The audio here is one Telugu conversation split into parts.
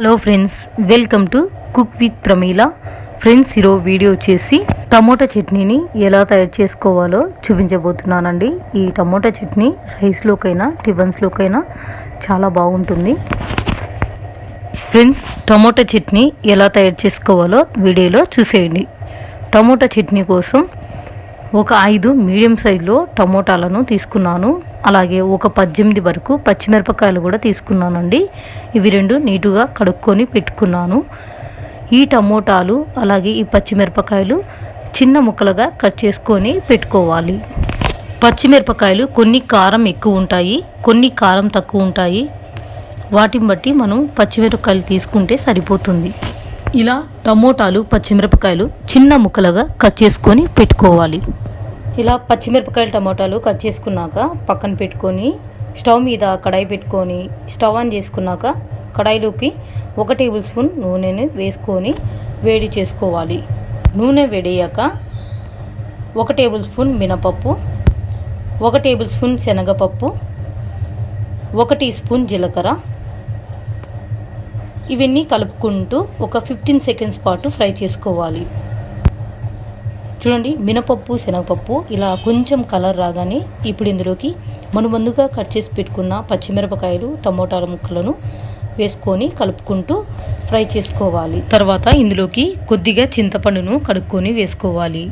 Hello friends welcome to cook with Pramila. Friends ఈరోజు వీడియో వచ్చేసి టమోటా చట్నీని ఎలా తయారు చేసుకోవాలో చూపించబోతున్నానండి. ఈ టమోటా చట్నీ రైస్లోకైనా టిఫిన్స్లోకైనా చాలా బాగుంటుంది. ఫ్రెండ్స్ టమోటా చట్నీ ఎలా తయారు చేసుకోవాలో వీడియోలో చూసేయండి. టమోటా చట్నీ కోసం ఒక ఐదు మీడియం సైజులో టమోటాలను తీసుకున్నాను. అలాగే ఒక పద్దెనిమిది వరకు పచ్చిమిరపకాయలు కూడా తీసుకున్నానండి. ఇవి రెండు నీటుగా కడుక్కొని పెట్టుకున్నాను. ఈ టమోటాలు అలాగే ఈ పచ్చిమిరపకాయలు చిన్న ముక్కలుగా కట్ చేసుకొని పెట్టుకోవాలి. పచ్చిమిరపకాయలు కొన్ని కారం ఎక్కువ ఉంటాయి కొన్ని కారం తక్కువ ఉంటాయి. వాటిని బట్టి మనం పచ్చిమిరపకాయలు తీసుకుంటే సరిపోతుంది. ఇలా టమోటాలు పచ్చిమిరపకాయలు చిన్న ముక్కలుగా కట్ చేసుకొని పెట్టుకోవాలి. ఇలా పచ్చిమిరపకాయలు టమోటాలు కట్ చేసుకున్నాక పక్కన పెట్టుకొని స్టవ్ మీద కడాయి పెట్టుకొని స్టవ్ ఆన్ చేసుకున్నాక కడాయిలోకి ఒక టేబుల్ స్పూన్ నూనెని వేసుకొని వేడి చేసుకోవాలి. నూనె వేడయ్యాక ఒక టేబుల్ స్పూన్ మినపప్పు ఒక టేబుల్ స్పూన్ శనగపప్పు ఒక టీ స్పూన్ జీలకర్ర. ఇవన్నీ కలుపుకుంటూ ఒక ఫిఫ్టీన్ సెకండ్స్ పాటు ఫ్రై చేసుకోవాలి. చూడండి మినపప్పు శనగపప్పు ఇలా కొంచెం కలర్ రాగానే ఇప్పుడు ఇందులోకి మనం ముందుగా కట్ చేసి పెట్టుకున్న పచ్చిమిరపకాయలు టమోటాల ముక్కలను వేసుకొని కలుపుకుంటూ ఫ్రై చేసుకోవాలి. తర్వాత ఇందులోకి కొద్దిగా చింతపండును కడుక్కొని వేసుకోవాలి.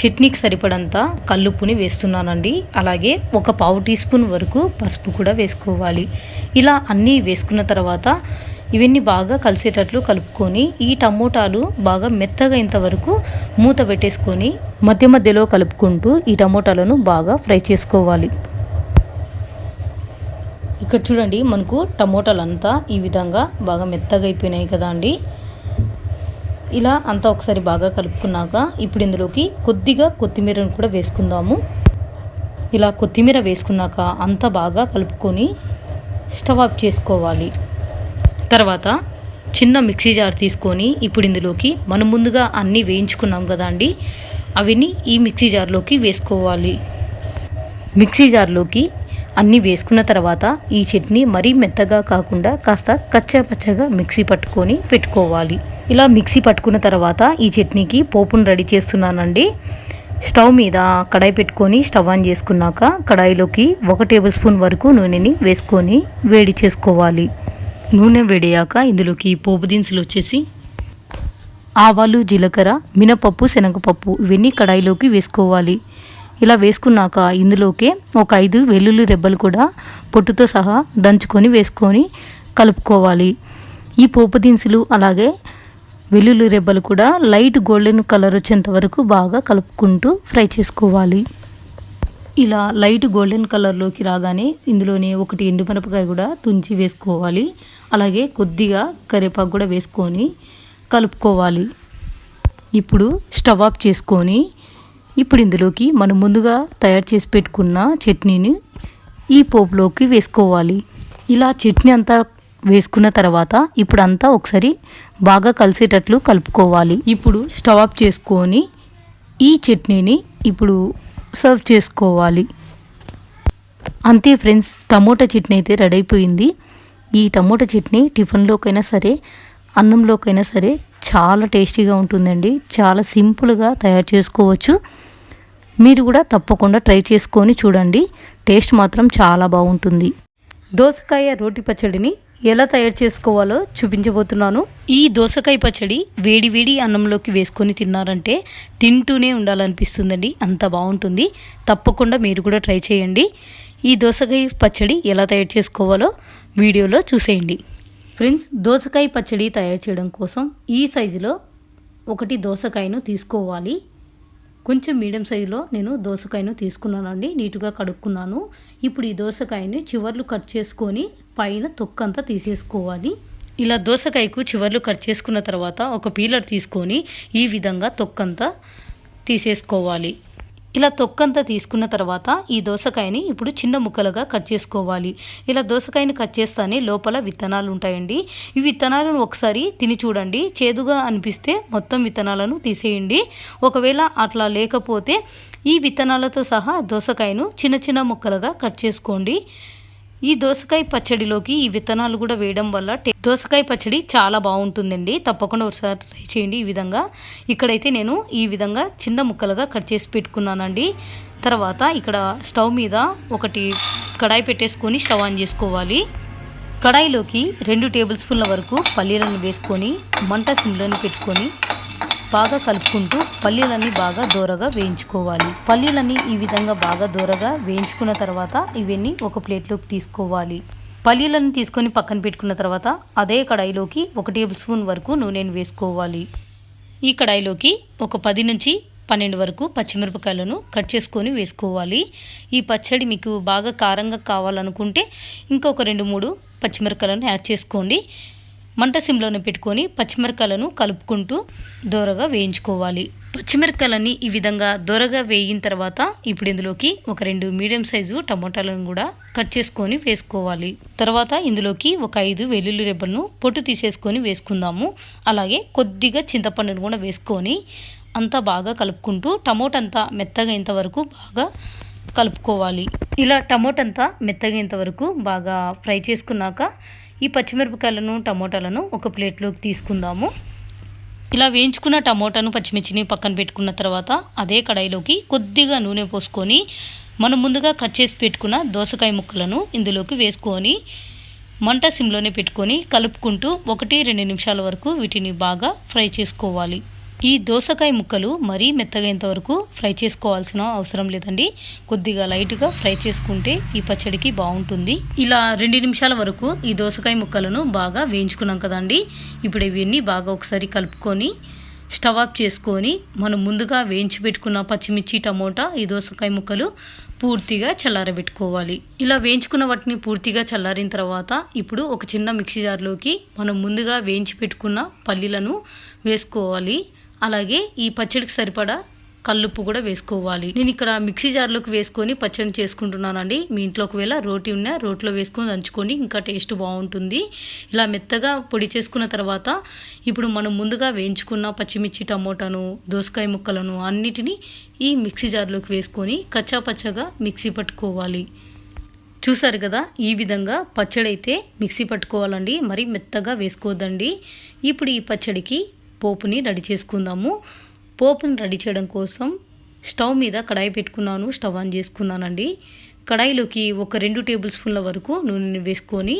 చట్నీకి సరిపడంత కల్లుప్పుని వేస్తున్నానండి. అలాగే ఒక పావు టీ స్పూన్ వరకు పసుపు కూడా వేసుకోవాలి. ఇలా అన్నీ వేసుకున్న తర్వాత ఇవన్నీ బాగా కలిసేటట్లు కలుపుకొని ఈ టమోటాలు బాగా మెత్తగా ఇంతవరకు మూత పెట్టేసుకొని మధ్య మధ్యలో కలుపుకుంటూ ఈ టమోటాలను బాగా ఫ్రై చేసుకోవాలి. ఇక్కడ చూడండి మనకు టమోటాలు అంతా ఈ విధంగా బాగా మెత్తగా అయిపోయినాయి కదా అండి. ఇలా అంతా ఒకసారి బాగా కలుపుకున్నాక ఇప్పుడు ఇందులోకి కొద్దిగా కొత్తిమీరను కూడా వేసుకుందాము. ఇలా కొత్తిమీర వేసుకున్నాక అంతా బాగా కలుపుకొని స్టవ్ ఆఫ్ చేసుకోవాలి. తర్వాత చిన్న మిక్సీ జార్ తీసుకొని ఇప్పుడు ఇందులోకి మనం ముందుగా అన్నీ వేయించుకున్నాం కదా అండి. అవిని ఈ మిక్సీ జార్లోకి వేసుకోవాలి. మిక్సీ జార్లోకి అన్నీ వేసుకున్న తర్వాత ఈ చట్నీ మరీ మెత్తగా కాకుండా కాస్త కచ్చా పచ్చగా మిక్సీ పట్టుకొని పెట్టుకోవాలి. ఇలా మిక్సీ పట్టుకున్న తర్వాత ఈ చట్నీకి పోపును రెడీ చేస్తున్నానండి. స్టవ్ మీద కడాయి పెట్టుకొని స్టవ్ ఆన్ చేసుకున్నాక కడాయిలోకి ఒక టేబుల్ స్పూన్ వరకు నూనెని వేసుకొని వేడి చేసుకోవాలి. నూనె వేడయ్యాక ఇందులోకి పోపు దినుసులు వచ్చేసి ఆవాలు జీలకర్ర మినపప్పు శనగపప్పు ఇవన్నీ కడాయిలోకి వేసుకోవాలి. ఇలా వేసుకున్నాక ఇందులోకి ఒక ఐదు వెల్లుల్లి రెబ్బలు కూడా పొట్టుతో సహా దంచుకొని వేసుకొని కలుపుకోవాలి. ఈ పోపు దినుసులు అలాగే వెల్లుల్లి రెబ్బలు కూడా లైట్ గోల్డెన్ కలర్ వచ్చేంత వరకు బాగా కలుపుకుంటూ ఫ్రై చేసుకోవాలి. ఇలా లైట్ గోల్డెన్ కలర్లోకి రాగానే ఇందులోనే ఒకటి ఎండుమిరపకాయ కూడా తుంచి వేసుకోవాలి. అలాగే కొద్దిగా కరివేపాకు కూడా వేసుకొని కలుపుకోవాలి. ఇప్పుడు స్టవ్ ఆఫ్ చేసుకొని ఇప్పుడు ఇందులోకి మనం ముందుగా తయారు చేసి పెట్టుకున్న చట్నీని ఈ పోపులోకి వేసుకోవాలి. ఇలా చట్నీ అంతా వేసుకున్న తర్వాత ఇప్పుడు అంతా ఒకసారి బాగా కలిసేటట్లు కలుపుకోవాలి. ఇప్పుడు స్టవ్ ఆఫ్ చేసుకొని ఈ చట్నీని ఇప్పుడు సర్వ్ చేసుకోవాలి. అంతే ఫ్రెండ్స్ టమోటా చట్నీ అయితే రెడీ అయిపోయింది. ఈ టమోటా చట్నీ టిఫిన్లోకైనా సరే అన్నంలోకైనా సరే చాలా టేస్టీగా ఉంటుందండి. చాలా సింపుల్గా తయారు చేసుకోవచ్చు. మీరు కూడా తప్పకుండా ట్రై చేసుకొని చూడండి. టేస్ట్ మాత్రం చాలా బాగుంటుంది. దోసకాయ రోటి పచ్చడిని ఎలా తయారు చేసుకోవాలో చూపించబోతున్నాను. ఈ దోసకాయ పచ్చడి వేడి వేడి అన్నంలోకి వేసుకొని తిన్నారంటే తింటూనే ఉండాలనిపిస్తుందండి. అంత బాగుంటుంది. తప్పకుండా మీరు కూడా ట్రై చేయండి. ఈ దోసకాయ పచ్చడి ఎలా తయారు చేసుకోవాలో వీడియోలో చూసేయండి. ఫ్రెండ్స్ దోసకాయ పచ్చడి తయారు చేయడం కోసం ఈ సైజులో ఒకటి దోసకాయను తీసుకోవాలి. కొంచెం మీడియం సైజులో నేను దోసకాయను తీసుకున్నానండి నీట్గా కడుక్కున్నాను. ఇప్పుడు ఈ దోసకాయని చివర్లు కట్ చేసుకొని పైన తొక్కంతా తీసేసుకోవాలి. ఇలా దోసకాయకు చివర్లు కట్ చేసుకున్న తర్వాత ఒక పీలర్ తీసుకొని ఈ విధంగా తొక్కంతా తీసేసుకోవాలి. ఇలా తొక్కంతా తీసుకున్న తర్వాత ఈ దోసకాయని ఇప్పుడు చిన్న ముక్కలుగా కట్ చేసుకోవాలి. ఇలా దోసకాయని కట్ చేస్తానే లోపల విత్తనాలు ఉంటాయండి. ఈ విత్తనాలను ఒకసారి తిని చూడండి. చేదుగా అనిపిస్తే మొత్తం విత్తనాలను తీసేయండి. ఒకవేళ అట్లా లేకపోతే ఈ విత్తనాలతో సహా దోసకాయను చిన్న చిన్న ముక్కలుగా కట్ చేసుకోండి. ఈ దోసకాయ పచ్చడిలోకి ఈ విత్తనాలు కూడా వేయడం వల్ల దోసకాయ పచ్చడి చాలా బాగుంటుందండి. తప్పకుండా ఒకసారి ట్రై చేయండి ఈ విధంగా. ఇక్కడైతే నేను ఈ విధంగా చిన్న ముక్కలుగా కట్ చేసి పెట్టుకున్నానండి. తర్వాత ఇక్కడ స్టవ్ మీద ఒకటి కడాయి పెట్టేసుకొని స్టవ్ ఆన్ చేసుకోవాలి. కడాయిలోకి రెండు టేబుల్ స్పూన్ల వరకు పల్లీలను వేసుకొని మంట సిమ్లోని పెట్టుకొని బాగా కలుపుకుంటూ పల్లీలన్నీ బాగా దూరగా వేయించుకోవాలి. పల్లీలన్నీ ఈ విధంగా బాగా దూరగా వేయించుకున్న తర్వాత ఇవన్నీ ఒక ప్లేట్లోకి తీసుకోవాలి. పల్లీలను తీసుకొని పక్కన పెట్టుకున్న తర్వాత అదే కడాయిలోకి ఒక టేబుల్ స్పూన్ వరకు నూనెను వేసుకోవాలి. ఈ కడాయిలోకి ఒక పది నుంచి పన్నెండు వరకు పచ్చిమిరపకాయలను కట్ చేసుకొని వేసుకోవాలి. ఈ పచ్చడి మీకు బాగా కారంగా కావాలనుకుంటే ఇంకొక రెండు మూడు పచ్చిమిరపకాయలను యాడ్ చేసుకోండి. మంట సిమ్లోనే పెట్టుకొని పచ్చిమిరకాయలను కలుపుకుంటూ దోరగా వేయించుకోవాలి. పచ్చిమిరపకాయలన్నీ ఈ విధంగా దోరగా వేయిన తర్వాత ఇప్పుడు ఇందులోకి ఒక రెండు మీడియం సైజు టమోటాలను కూడా కట్ చేసుకొని వేసుకోవాలి. తర్వాత ఇందులోకి ఒక ఐదు వెల్లుల్లి రెబ్బలను పొట్టు తీసేసుకొని వేసుకుందాము. అలాగే కొద్దిగా చింతపండును కూడా వేసుకొని అంతా బాగా కలుపుకుంటూ టమోటా అంతా మెత్తగా వరకు బాగా కలుపుకోవాలి. ఇలా టమోటా అంతా మెత్తగేంత వరకు బాగా ఫ్రై చేసుకున్నాక ఈ పచ్చిమిరపకాయలను టమోటాలను ఒక ప్లేట్లోకి తీసుకుందాము. ఇలా వేయించుకున్న టమోటాను పచ్చిమిర్చిని పక్కన పెట్టుకున్న తర్వాత అదే కడాయిలోకి కొద్దిగా నూనె పోసుకొని మనం ముందుగా కట్ చేసి పెట్టుకున్న దోసకాయ ముక్కలను ఇందులోకి వేసుకొని మంట సిమ్లోనే పెట్టుకొని కలుపుకుంటూ ఒకటి రెండు నిమిషాల వరకు వీటిని బాగా ఫ్రై చేసుకోవాలి. ఈ దోసకాయ ముక్కలు మరీ మెత్తగైనంత వరకు ఫ్రై చేసుకోవాల్సిన అవసరం లేదండి. కొద్దిగా లైట్గా ఫ్రై చేసుకుంటే ఈ పచ్చడికి బాగుంటుంది. ఇలా రెండు నిమిషాల వరకు ఈ దోసకాయ ముక్కలను బాగా వేయించుకున్నాం కదండి. ఇప్పుడు ఇవన్నీ బాగా ఒకసారి కలుపుకొని స్టవ్ ఆఫ్ చేసుకొని మనం ముందుగా వేయించి పెట్టుకున్న పచ్చిమిర్చి టమోటా ఈ దోసకాయ ముక్కలు పూర్తిగా చల్లారబెట్టుకోవాలి. ఇలా వేయించుకున్న వాటిని పూర్తిగా చల్లారిన తర్వాత ఇప్పుడు ఒక చిన్న మిక్సీ జార్లోకి మనం ముందుగా వేయించి పెట్టుకున్న పల్లీలను వేసుకోవాలి. అలాగే ఈ పచ్చడికి సరిపడా కల్లుప్పు కూడా వేసుకోవాలి. నేను ఇక్కడ మిక్సీ జార్లోకి వేసుకొని పచ్చడి చేసుకుంటున్నానండి. మీ ఇంట్లో ఒకవేళ రోటి ఉన్నా రోట్లో వేసుకొని దంచుకొని ఇంకా టేస్ట్ బాగుంటుంది. ఇలా మెత్తగా పొడి చేసుకున్న తర్వాత ఇప్పుడు మనం ముందుగా వేయించుకున్న పచ్చిమిర్చి టమోటాను దోసకాయ ముక్కలను అన్నిటినీ ఈ మిక్సీ జార్లోకి వేసుకొని కచ్చా పచ్చగా మిక్సీ పట్టుకోవాలి. చూసారు కదా ఈ విధంగా పచ్చడి అయితే మిక్సీ పట్టుకోవాలండి. మరి మెత్తగా వేసుకోవద్దండి. ఇప్పుడు ఈ పచ్చడికి పోపుని రెడీ చేసుకుందాము. పోపుని రెడీ చేయడం కోసం స్టవ్ మీద కడాయి పెట్టుకున్నాను స్టవ్ ఆన్ చేసుకున్నానండి. కడాయిలోకి ఒక రెండు టేబుల్ స్పూన్ల వరకు నూనెని వేసుకొని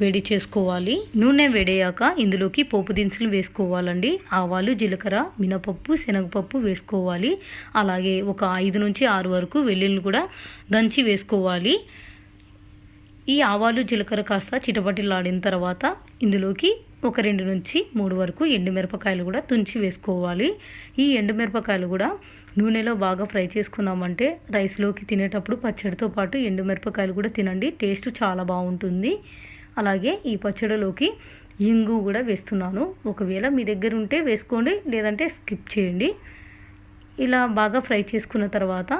వేడి చేసుకోవాలి. నూనె వేడయ్యాక ఇందులోకి పోపు దినుసులు వేసుకోవాలండి. ఆవాలు జీలకర్ర మినపప్పు శనగపప్పు వేసుకోవాలి. అలాగే ఒక ఐదు నుంచి ఆరు వరకు వెల్లుల్ని కూడా దంచి వేసుకోవాలి. ఈ ఆవాలు జీలకర్ర కాస్త చిటపటిలాడిన తర్వాత ఇందులోకి ఒక రెండు నుంచి మూడు వరకు ఎండుమిరపకాయలు కూడా తుంచి వేసుకోవాలి. ఈ ఎండుమిరపకాయలు కూడా నూనెలో బాగా ఫ్రై చేసుకున్నామంటే రైస్లోకి తినేటప్పుడు పచ్చడితో పాటు ఎండుమిరపకాయలు కూడా తినండి టేస్ట్ చాలా బాగుంటుంది. అలాగే ఈ పచ్చడిలోకి ఇంగు కూడా వేస్తున్నాను. ఒకవేళ మీ దగ్గర ఉంటే వేసుకోండి లేదంటే స్కిప్ చేయండి. ఇలా బాగా ఫ్రై చేసుకున్న తర్వాత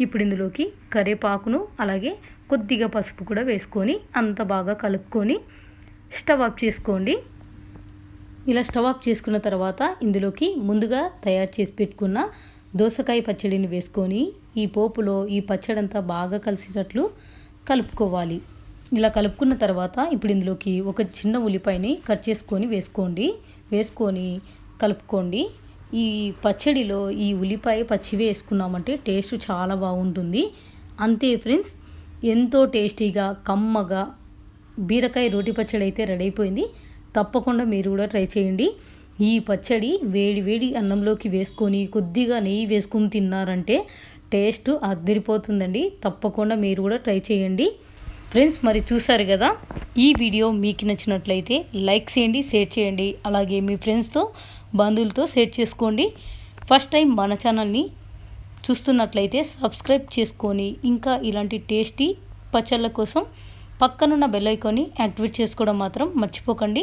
ఇప్పుడు ఇందులోకి కరివేపాకును అలాగే కొద్దిగా పసుపు కూడా వేసుకొని అంత బాగా కలుపుకొని స్టవ్ ఆఫ్ చేసుకోండి. ఇలా స్టవ్ ఆఫ్ చేసుకున్న తర్వాత ఇందులోకి ముందుగా తయారు చేసి పెట్టుకున్న దోసకాయ పచ్చడిని వేసుకొని ఈ పోపులో ఈ పచ్చడంతా బాగా కలిసినట్లు కలుపుకోవాలి. ఇలా కలుపుకున్న తర్వాత ఇప్పుడు ఇందులోకి ఒక చిన్న ఉల్లిపాయని కట్ చేసుకొని వేసుకోండి. వేసుకొని కలుపుకోండి. ఈ పచ్చడిలో ఈ ఉల్లిపాయ పచ్చివే వేసుకున్నామంటే టేస్ట్ చాలా బాగుంటుంది. అంతే ఫ్రెండ్స్ ఎంతో టేస్టీగా కమ్మగా బీరకాయ రోటి పచ్చడి అయితే రెడీ అయిపోయింది. తప్పకుండా మీరు కూడా ట్రై చేయండి. ఈ పచ్చడి వేడి వేడి అన్నంలోకి వేసుకొని కొద్దిగా నెయ్యి వేసుకొని తిన్నారంటే టేస్ట్ అద్దరిపోతుందండి తప్పకుండా మీరు కూడా ట్రై చేయండి. ఫ్రెండ్స్ మరి చూసారు కదా ఈ వీడియో మీకు నచ్చినట్లయితే లైక్ చేయండి షేర్ చేయండి. అలాగే మీ ఫ్రెండ్స్తో బంధువులతో షేర్ చేసుకోండి. ఫస్ట్ టైం మన ఛానల్ని చూస్తున్నట్లయితే సబ్స్క్రైబ్ చేసుకొని ఇంకా ఇలాంటి టేస్టీ పచ్చళ్ళ కోసం పక్కనున్న బెల్ ఐకాన్ని యాక్టివేట్ చేసుకోవడం మాత్రం మర్చిపోకండి.